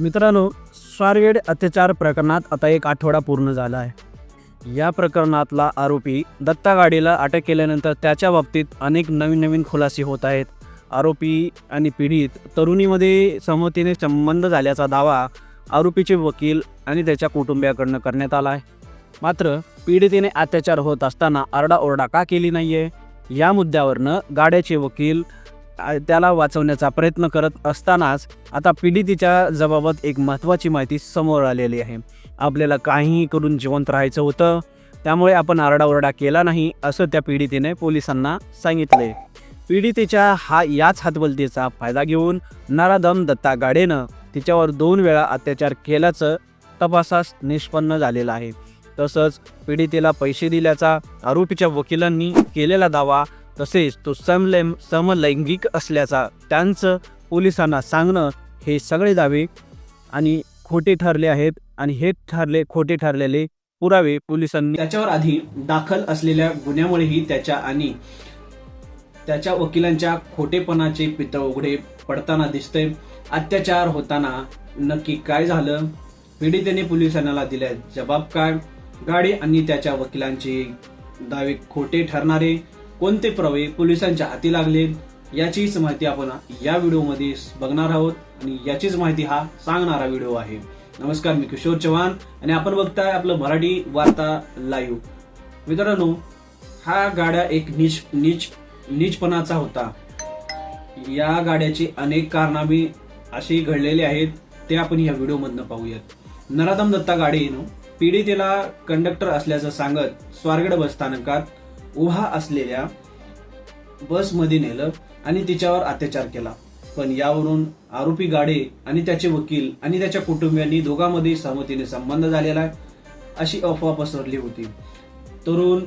मित्रांनो स्वारगेट अत्याचार प्रकरणात आता एक आठवडा पूर्ण झाला आहे. या प्रकरणातला आरोपी दत्ता गाडीला अटक केल्यानंतर त्याच्या बाबतीत अनेक नवीन नवीन खुलासे होत आहेत. आरोपी आणि पीडित तरुणीमध्ये सहमतीने संबंध झाल्याचा दावा आरोपीचे वकील आणि त्याच्या कुटुंबियाकडनं करण्यात आला आहे. मात्र पीडितेने अत्याचार होत असताना आरडाओरडा का केली नाही आहे या मुद्द्यावरनं गाड्याचे वकील त्याला वाचवण्याचा प्रयत्न करत असतानाच आता पीडितीच्या जबाबत एक महत्त्वाची माहिती समोर आलेली आहे. आपल्याला काहीही करून जिवंत राहायचं होतं त्यामुळे आपण आरडाओरडा केला नाही असं त्या पीडितेने पोलिसांना सांगितले. पीडितेच्या हा याच हातबलतीचा फायदा घेऊन नारादम दत्ता गाडेनं तिच्यावर दोन वेळा अत्याचार केल्याचं तपासास निष्पन्न झालेलं आहे. तसंच पीडितेला पैसे दिल्याचा आरोपीच्या वकिलांनी केलेला दावा तसेच तो समलैम समलैंगिक असल्याचा त्यांचं पोलिसांना सांगणं हे सगळे दावे आणि खोटे ठरले आहेत आणि हे ठरले खोटे ठरलेले पुरावे पोलिसांनी त्याच्यावर आधी दाखल असलेल्या गुन्ह्यामुळेही त्याच्या आणि त्याच्या वकिलांच्या खोटेपणाचे पितळ उघडे पडताना दिसते अत्याचार होताना नक्की काय झालं? पीडितेने पोलिसांना दिल्या जबाब काय गाडी आणि त्याच्या वकिलांचे दावे खोटे ठरणारे कोणते प्रवे पोलिसांच्या हाती लागले याचीच माहिती आपण या व्हिडिओमध्ये बघणार आहोत आणि याचीच माहिती हा सांगणारा व्हिडिओ आहे. नमस्कार मी किशोर चव्हाण आणि आपण बघताय आपलं मराठी वार्ता लाईव्ह मित्रांनो हा गाड्या एक नीच नीच नीचपणाचा होता. या गाड्याची अनेक कारनामे अशी घडलेली आहेत ते आपण या व्हिडिओमधनं पाहूयात. नरादम दत्ता गाडीनं पीडितेला कंडक्टर असल्याचं सांगत स्वारगड बस स्थानकात उभा असलेल्या बसमध्ये नेलं आणि तिच्यावर अत्याचार केला. पण यावरून आरोपी गाडे आणि त्याचे वकील आणि त्याच्या कुटुंबियांनी दोघांमध्ये सहमतीने संबंध झालेला आहे अशी अफवा पसरली होती. तरुण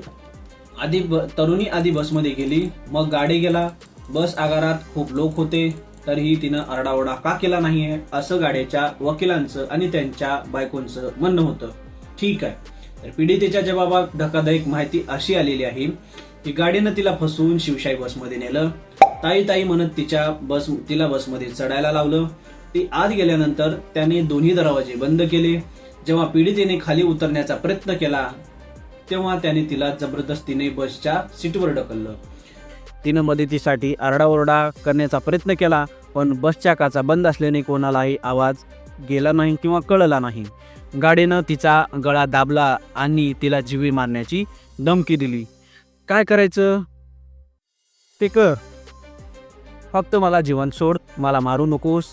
आधी ब तरुणी आधी बसमध्ये गेली मग गाडी गेला. बस आगारात खूप लोक होते तरीही तिनं आरडाओरडा का केला नाहीये असं गाड्याच्या वकिलांचं आणि त्यांच्या बायकोंचं म्हणणं होतं. ठीक आहे. तर पीडितेच्या जबाबात धक्कादायक माहिती अशी आलेली आहे की गाडीनं तिला फसवून शिवशाही बसमध्ये नेलं. ताई ताई म्हणत तिच्या बस तिला बसमध्ये चढायला लावलं. ती आत गेल्यानंतर त्याने दोन्ही दरवाजे बंद केले. जेव्हा पीडितेने खाली उतरण्याचा प्रयत्न केला तेव्हा त्याने तिला जबरदस्तीने बसच्या सीटवर ढकललं. तिनं मदतीसाठी आरडाओरडा करण्याचा प्रयत्न केला पण बसच्या काचा बंद असल्याने कोणालाही आवाज गेला नाही किंवा कळला नाही. गाडीनं तिचा गळा दाबला आणि तिला जीवी मारण्याची धमकी दिली. काय करायचं? ते कर. फक्त मला जीवन सोड मला मारू नकोस.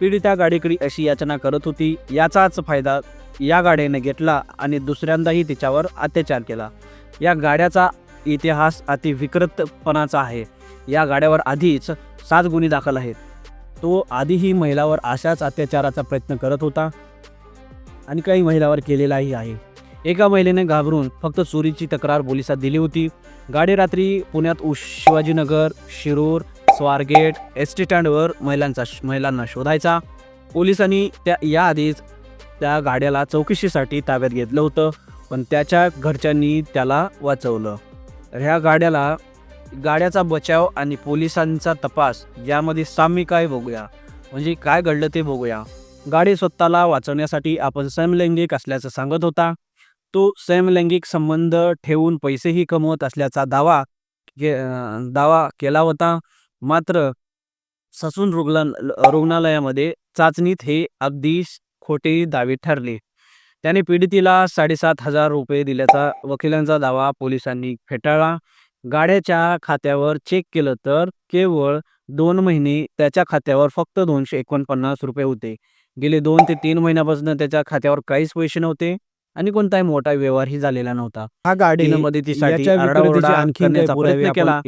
पीडिता गाडीकडे अशी याचना करत होती. याचाच फायदा या गाड्याने घेतला आणि दुसऱ्यांदाही तिच्यावर अत्याचार केला. या गाड्याचा इतिहास अति विकृतपणाचा आहे. या गाड्यावर आधीच सात गुन्हे दाखल आहेत. तो आधीही महिलावर अशाच अत्याचाराचा प्रयत्न करत होता. आणि काही महिलावर केलेलाही आहे. एका महिलेने घाबरून फक्त चोरीची तक्रार पोलिसात दिली होती. गाडी रात्री पुण्यात उश शिवाजीनगर शिरूर स्वारगेट एस टी स्टँडवर महिलांचा महिलांना शोधायचा. पोलिसांनी त्या याआधीच त्या गाड्याला चौकशीसाठी ताब्यात घेतलं होतं पण त्याच्या घरच्यांनी त्याला वाचवलं. तर ह्या गाड्याला गाड्याचा बचाव आणि पोलिसांचा तपास यामध्ये साम्य काय बघूया? म्हणजे काय घडलं ते बघूया. गाडी स्वतःला वाचवण्यासाठी आपण समलैंगिक असल्याचं सांगत होता. तो समलैंगिक संबंध ठेवून पैसेही कमवत असल्याचा दावा के दावा केला होता. मात्र ससून रुग्ण रुग्णालयामध्ये चाचणीत हे अगदी खोटे दावे ठरले. त्याने पीडितीला साडेसात हजार रुपये दिल्याचा वकिलांचा दावा पोलिसांनी फेटाळला. गाड्याच्या खात्यावर चेक केलं तर केवळ दोन महिने त्याच्या खात्यावर फक्त दोनशे एकोणपन्नास रुपये होते. गेले दोन ते तीन महिन्यापासून त्याच्या खात्यावर काहीच पैसे नव्हते आणि कोणताही मोठा व्यवहारही झालेला नव्हता हा गाडी मदतीसाठी प्रयत्न आपण केला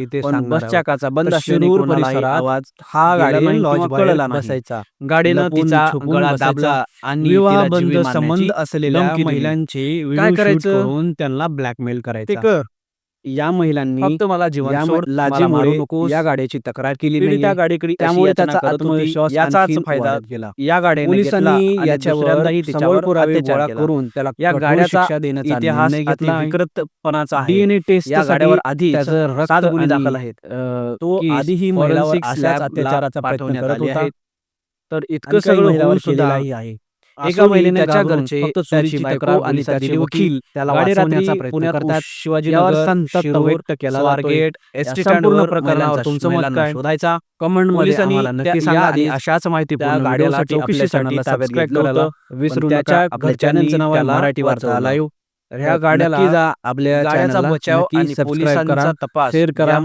बसच्या. काचा बंद आवाज हा गाडी कळला. बसायचा गाडीनं तिचा गळा. दाबला आणि विवाहबंध जीवे संबंध असलेल्या. महिलांचे काय करायचं? त्यांना ब्लॅकमेल करायचं कर या महिलांनी फक्त मला जीवन सोड, मला मारू नकोस. या गाडीची तक्रार केली पीडिता नाही गाडीकडे त्यामुळे त्याचा करत होती. आत्मविश्वास याचाच आणखीन फायदा वाढत गेला या गाड्याने पोलिसांनी घेतला आणि याच्यावर दुसऱ्यांदाही सबळ तिच्यावर पुरावे अत्याचार गोळा केला. करून त्याला या कठोर गाड्याचा शिक्षा देण्याचा इतिहास निर्णय घेतला विकृतपणाचा आहे डीएनए टेस्ट या गाड्यावर आधी त्याचं रक्त सात गुन्हे आणि, दाखल आहेत अ, तो केस आधीही महिलावर forensics अशाच lab ला अत्याचाराचा प्रयत्न पाठवण्यात करत आले होता आहेत. तर इतकं सगळं होऊन सुद्धा आहे एका महिलेने त्याच्या घरचे त्याची बायको तक्रार आणि त्याचे वकील त्याला वाचवण्याचा प्रयत्न करतात शिवाजीनगर व्यक्त केला जातोय. स्वारगेट एस या टी संपूर्ण स्टँडवर प्रकरणावर तुमचं मत काय? शोधायचा कमेंटमध्ये आम्हाला नक्की सांगा आणि अशाच माहिती गाडीसाठी चौकशीसाठी सबस्क्राईब घेतलं करायला होतं. विसरू पण नका त्याच्या चॅनलचं नाव मराठी वार्ता. लाईव्ह ह्या गाड्याला आपल्या गाड्याचा बचाव आणि पोलिसांचा तपास शेअर करा